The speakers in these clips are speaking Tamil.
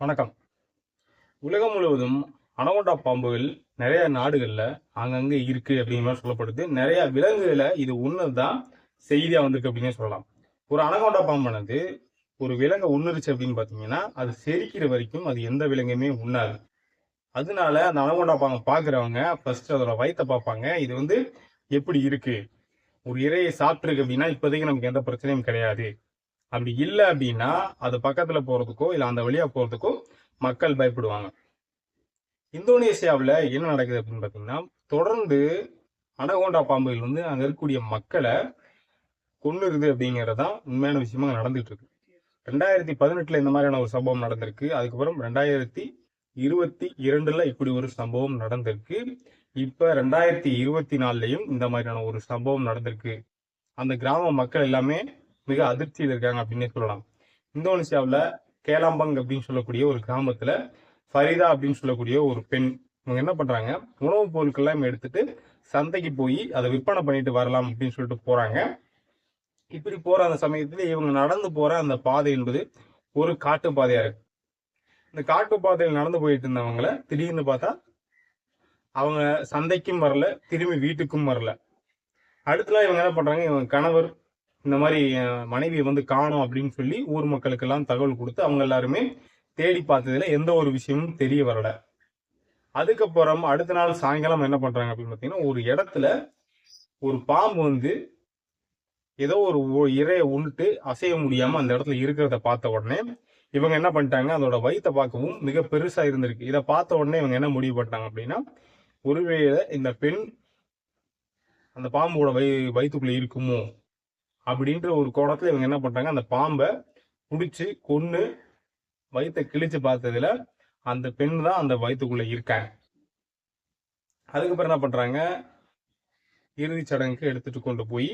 வணக்கம். உலகம் முழுவதும் அனகொண்டா பாம்புகள் நிறைய நாடுகளில் அங்கங்கே இருக்கு அப்படிங்கிற மாதிரி சொல்லப்படுது. நிறைய விலங்குகளை இது உன்னதுதான் செய்தியாக வந்திருக்கு அப்படின்னு சொல்லலாம். ஒரு அனகொண்டா பாம்பானது ஒரு விலங்கை உண்ணுருச்சு அப்படின்னு பார்த்தீங்கன்னா அது செரிக்கிற வரைக்கும் அது எந்த விலங்குமே உண்ணாது. அதனால அந்த அனகொண்டா பாம்பை பார்க்குறவங்க ஃபர்ஸ்ட் அதோட வயித்தை பார்ப்பாங்க. இது வந்து எப்படி இருக்கு? ஒரு இரையை சாப்பிட்ருக்கு அப்படின்னா இப்போதைக்கு நமக்கு எந்த பிரச்சனையும் கிடையாது. அப்படி இல்லை அப்படின்னா அது பக்கத்தில் போகிறதுக்கோ இல்லை அந்த வழியா போகிறதுக்கோ மக்கள் பயப்படுவாங்க. இந்தோனேசியாவில் என்ன நடக்குது அப்படின்னு பார்த்தீங்கன்னா தொடர்ந்து அனகோண்டா பாம்புகள் வந்து அங்கே இருக்கக்கூடிய மக்களை கொண்டுருது அப்படிங்கிறது தான் உண்மையான விஷயமா நடந்துகிட்டு இருக்கு ரெண்டாயிரத்தி பதினெட்டில் இந்த மாதிரியான ஒரு சம்பவம் நடந்திருக்கு. அதுக்கப்புறம் ரெண்டாயிரத்தி இருபத்தி இரண்டுல இப்படி ஒரு சம்பவம் நடந்திருக்கு. இப்போ ரெண்டாயிரத்தி இருபத்தி நாலுலையும் இந்த மாதிரியான ஒரு சம்பவம் நடந்திருக்கு. அந்த கிராம மக்கள் எல்லாமே மிக அதிர்ச்சியில் இருக்காங்க அப்படின்னே சொல்லலாம். இந்தோனேசியாவில் கேலாம்பங் அப்படின்னு சொல்லக்கூடிய ஒரு கிராமத்தில் ஃபரிதா அப்படின்னு சொல்லக்கூடிய ஒரு பெண் இவங்க என்ன பண்ணுறாங்க உணவுப் பொருட்கள்லாம் எடுத்துட்டு சந்தைக்கு போய் அதை விற்பனை பண்ணிட்டு வரலாம் அப்படின்னு சொல்லிட்டு போகிறாங்க இப்படி போகிற அந்த சமயத்தில் இவங்க நடந்து போகிற அந்த பாதை என்பது ஒரு காட்டு பாதையாக இருக்கு. இந்த காட்டு பாதையில் நடந்து போயிட்டு இருந்தவங்கள திடீர்னு பார்த்தா அவங்க சந்தைக்கும் வரல திரும்பி வீட்டுக்கும் வரல. அடுத்தலாம் இவங்க என்ன பண்ணுறாங்க இவங்க கணவர் இந்த மாதிரி மனைவியை வந்து காணும் அப்படின்னு சொல்லி ஊர் மக்களுக்கெல்லாம் தகவல் கொடுத்து அவங்க எல்லாருமே தேடி பார்த்ததுல எந்த ஒரு விஷயமும் தெரிய வரல. அதுக்கப்புறம் அடுத்த நாள் சாயங்காலம் என்ன பண்றாங்க அப்படின்னு பார்த்தீங்கன்னா ஒரு இடத்துல ஒரு பாம்பு வந்து ஏதோ ஒரு ஒ- இரையை உண்டுட்டு அசைய முடியாம அந்த இடத்துல இருக்கிறத பார்த்த உடனே இவங்க என்ன பண்ணிட்டாங்க அதோட வயிற்ற பார்க்கவும் மிக பெருசா இருந்திருக்கு. இதை பார்த்த உடனே இவங்க என்ன முடிவு பண்ணிட்டாங்க அப்படின்னா ஒருவேளை இந்த பெண் அந்த பாம்போட வய வயிற்றுக்குள்ள இருக்குமோ அப்படின்ற ஒரு கோணத்துல இவங்க என்ன பண்றாங்க அந்த பாம்பை பிடிச்சி கொன்னு வயிற்றை கிழிச்சு பார்த்ததுல அந்த பெண் தான் அந்த வயிற்றுக்குள்ள இருக்காங்க. அதுக்கப்புறம் என்ன பண்றாங்க இறுதிச் சடங்குக்கு எடுத்துட்டு கொண்டு போய்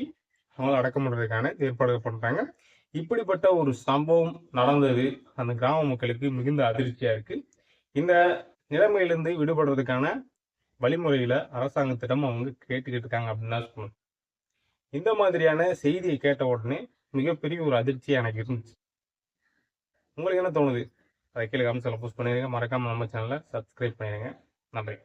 அவங்கள அடக்கம் பண்றதுக்கான ஏற்பாடுகள் பண்றாங்க. இப்படிப்பட்ட ஒரு சம்பவம் நடந்தது. அந்த கிராம மக்களுக்கு மிகுந்த அதிர்ச்சியா இருக்கு. இந்த நிலைமையிலிருந்து விடுபடுறதுக்கான வழிமுறைகளை அரசாங்கத்திடம் அவங்க கேட்டுக்கிட்டு இருக்காங்க அப்படின்னு தான் சொல்லணும். இந்த மாதிரியான செய்தியை கேட்ட உடனே மிகப்பெரிய ஒரு அதிர்ச்சி எனக்கு இருந்துச்சு. உங்களுக்கு என்ன தோணுது? அதை கீழே கமெண்ட்ஸில் போஸ்ட் பண்ணிடுங்க மறக்காமல் நம்ம சேனலை சப்ஸ்கிரைப் பண்ணிடுங்க நன்றி.